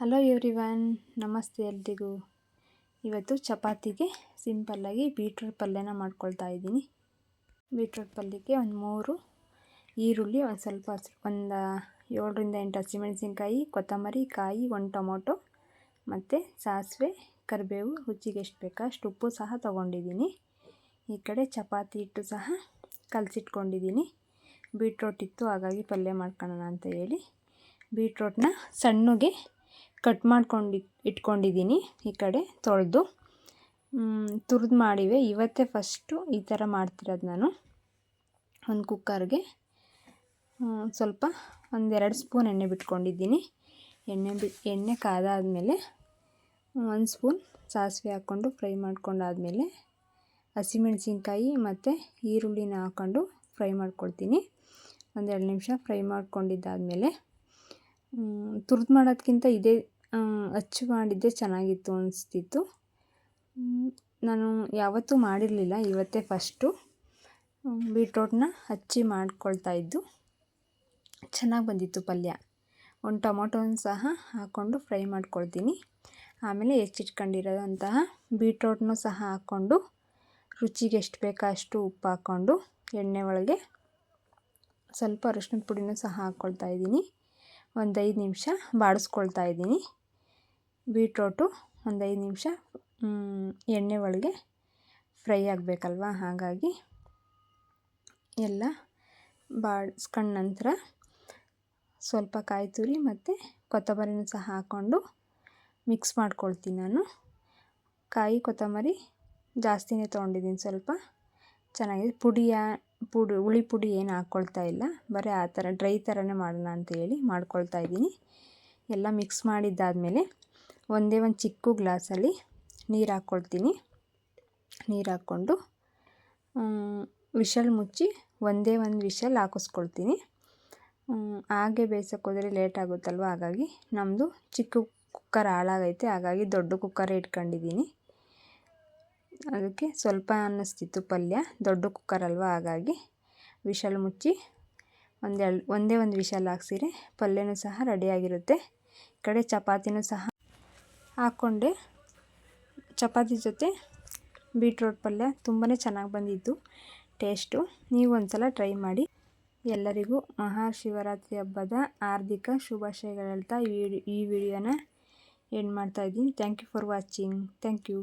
Hello everyone ನಮಸ್ತೆ ಎಲ್ರಿಗೂ. ಇವತ್ತು ಚಪಾತಿಗೆ ಸಿಂಪಲ್ಲಾಗಿ ಬೀಟ್ರೂಟ್ ಪಲ್ಯನ ಮಾಡ್ಕೊಳ್ತಾ ಇದ್ದೀನಿ. ಬೀಟ್ರೂಟ್ ಪಲ್ಯಕ್ಕೆ ಒಂದು ಮೂರು ಈರುಳ್ಳಿ, ಒಂದು ಸ್ವಲ್ಪ ಒಂದು ಏಳರಿಂದ ಎಂಟು ಹಸಿಮೆಣಸಿನ್ಕಾಯಿ, ಕೊತ್ತಂಬರಿ, ಕಾಯಿ, ಒಂದು ಟೊಮೊಟೊ ಮತ್ತು ಸಾಸಿವೆ, ಕರಿಬೇವು, ರುಚಿಗೆ ಎಷ್ಟು ಬೇಕಾ ಅಷ್ಟು ಉಪ್ಪು ಸಹ ತೊಗೊಂಡಿದ್ದೀನಿ. ಈ ಕಡೆ ಚಪಾತಿ ಹಿಟ್ಟು ಸಹ ಕಲಸಿಟ್ಕೊಂಡಿದ್ದೀನಿ. ಬೀಟ್ರೋಟ್ ಇತ್ತು, ಹಾಗಾಗಿ ಪಲ್ಯ ಮಾಡ್ಕೊಳ್ಳೋಣ ಅಂತ ಹೇಳಿ. ಬೀಟ್ರೋಟ್ನ ಸಣ್ಣಗೆ ಕಟ್ ಮಾಡ್ಕೊಂಡು, ಇಟ್ಕೊಂಡಿದ್ದೀನಿ ಈ ಕಡೆ ತೊಳೆದು. ತುರಿದು ಮಾಡಿವೆ. ಇವತ್ತೇ ಫಸ್ಟು ಈ ಥರ ಮಾಡ್ತಿರೋದು ನಾನು. ಒಂದು ಕುಕ್ಕರ್ಗೆ ಸ್ವಲ್ಪ ಒಂದೆರಡು ಸ್ಪೂನ್ ಎಣ್ಣೆ ಬಿಟ್ಕೊಂಡಿದ್ದೀನಿ. ಎಣ್ಣೆ ಬಿ, ಎಣ್ಣೆ ಕಾದಾದಮೇಲೆ ಒಂದು ಸ್ಪೂನ್ ಸಾಸಿವೆ ಹಾಕ್ಕೊಂಡು ಫ್ರೈ ಮಾಡ್ಕೊಂಡಾದಮೇಲೆ ಹಸಿಮೆಣಸಿನ್ಕಾಯಿ ಮತ್ತು ಈರುಳ್ಳಿನ ಹಾಕ್ಕೊಂಡು ಫ್ರೈ ಮಾಡ್ಕೊಳ್ತೀನಿ. ಒಂದೆರಡು ನಿಮಿಷ ಫ್ರೈ ಮಾಡ್ಕೊಂಡಿದ್ದಾದಮೇಲೆ ತುರಿದು ಮಾಡೋದಕ್ಕಿಂತ ಇದೇ ಅಚ್ಚು ಮಾಡಿದ್ದೆ ಚೆನ್ನಾಗಿತ್ತು ಅನಿಸ್ತಿತ್ತು. ನಾನು ಯಾವತ್ತೂ ಮಾಡಿರಲಿಲ್ಲ, ಇವತ್ತೇ ಫಸ್ಟು. ಬೀಟ್ರೋಟ್ನ ಹಚ್ಚಿ ಮಾಡ್ಕೊಳ್ತಾ ಇದ್ದು ಚೆನ್ನಾಗಿ ಬಂದಿತ್ತು ಪಲ್ಯ. ಒಂದು ಟೊಮೊಟೊನ ಸಹ ಹಾಕ್ಕೊಂಡು ಫ್ರೈ ಮಾಡ್ಕೊಳ್ತೀನಿ. ಆಮೇಲೆ ಹೆಚ್ಚಿಟ್ಕೊಂಡಿರೋದಂತಹ ಬೀಟ್ರೋಟ್ನೂ ಸಹ ಹಾಕ್ಕೊಂಡು ರುಚಿಗೆ ಎಷ್ಟು ಬೇಕೋ ಅಷ್ಟು ಉಪ್ಪು ಹಾಕ್ಕೊಂಡು ಎಣ್ಣೆ ಒಳಗೆ ಸ್ವಲ್ಪ ಅರಿಶಿನದ ಪುಡಿನೂ ಸಹ ಹಾಕ್ಕೊಳ್ತಾ ಇದ್ದೀನಿ. ಒಂದು ಐದು ನಿಮಿಷ ಬಾಡಿಸ್ಕೊಳ್ತಾ ಇದ್ದೀನಿ. ಬೀಟ್ರೋಟು ಒಂದು ಐದು ನಿಮಿಷ ಎಣ್ಣೆ ಒಳಗೆ ಫ್ರೈ ಆಗಬೇಕಲ್ವ? ಹಾಗಾಗಿ ಎಲ್ಲ ಬಾಡಿಸ್ಕೊಂಡ ನಂತರ ಸ್ವಲ್ಪ ಕಾಯಿ ತುರಿ ಮತ್ತು ಕೊತ್ತಂಬರಿನೂ ಸಹ ಹಾಕ್ಕೊಂಡು ಮಿಕ್ಸ್ ಮಾಡ್ಕೊಳ್ತೀನಿ ನಾನು. ಕಾಯಿ, ಕೊತ್ತಂಬರಿ ಜಾಸ್ತಿನೇ ತೊಗೊಂಡಿದ್ದೀನಿ ಸ್ವಲ್ಪ. ಚೆನ್ನಾಗಿದೆ ಪುಡಿಯ, ಪುಡಿ, ಹುಳಿ ಪುಡಿ ಏನು ಹಾಕ್ಕೊಳ್ತಾ ಇಲ್ಲ. ಬರೀ ಆ ಥರ, ಡ್ರೈ ಥರನೇ ಮಾಡೋಣ ಅಂತೇಳಿ ಮಾಡ್ಕೊಳ್ತಾ ಇದ್ದೀನಿ. ಎಲ್ಲ ಮಿಕ್ಸ್ ಮಾಡಿದ್ದಾದಮೇಲೆ ಒಂದೇ ಒಂದು ಚಿಕ್ಕ ಗ್ಲಾಸಲ್ಲಿ ನೀರು ಹಾಕ್ಕೊಳ್ತೀನಿ. ನೀರು ಹಾಕ್ಕೊಂಡು ವಿಷಲ್ ಮುಚ್ಚಿ ಒಂದೇ ಒಂದು ವಿಷಲ್ ಹಾಕಿಸ್ಕೊಳ್ತೀನಿ. ಹಾಗೆ ಬೇಯಿಸೋಕೆ ಹೋದರೆ ಲೇಟ್ ಆಗುತ್ತಲ್ವ? ಹಾಗಾಗಿ ನಮ್ಮದು ಚಿಕ್ಕ ಕುಕ್ಕರ್ ಹಾಳಾಗೈತೆ. ಹಾಗಾಗಿ ದೊಡ್ಡ ಕುಕ್ಕರೇ ಇಟ್ಕೊಂಡಿದ್ದೀನಿ. ಅದಕ್ಕೆ ಸ್ವಲ್ಪ ಅನ್ನಿಸ್ತಿತ್ತು ಪಲ್ಯ, ದೊಡ್ಡ ಕುಕ್ಕರ್ ಅಲ್ವ? ಹಾಗಾಗಿ ವಿಷಲ್ ಮುಚ್ಚಿ ಒಂದೆರಡು, ಒಂದೇ ಒಂದು ವಿಷಲ್ ಹಾಕ್ಸಿರೆ ಪಲ್ಯನೂ ಸಹ ರೆಡಿಯಾಗಿರುತ್ತೆ ಈ ಕಡೆ ಚಪಾತಿನೂ ಸಹ ಹಾಕ್ಕೊಂಡೆ. ಚಪಾತಿ ಜೊತೆ ಬೀಟ್ರೋಟ್ ಪಲ್ಯ ತುಂಬಾ ಚೆನ್ನಾಗಿ ಬಂದಿತ್ತು ಟೇಸ್ಟು. ನೀವು ಒಂದು ಸಲ ಟ್ರೈ ಮಾಡಿ. ಎಲ್ಲರಿಗೂ ಮಹಾಶಿವರಾತ್ರಿ ಹಬ್ಬದ ಹಾರ್ದಿಕ ಶುಭಾಶಯಗಳು ಹೇಳ್ತಾ ಈ ವಿಡಿಯೋನ ಎಂಡ್ ಮಾಡ್ತಾಯಿದ್ದೀನಿ thank you for watching. Thank you.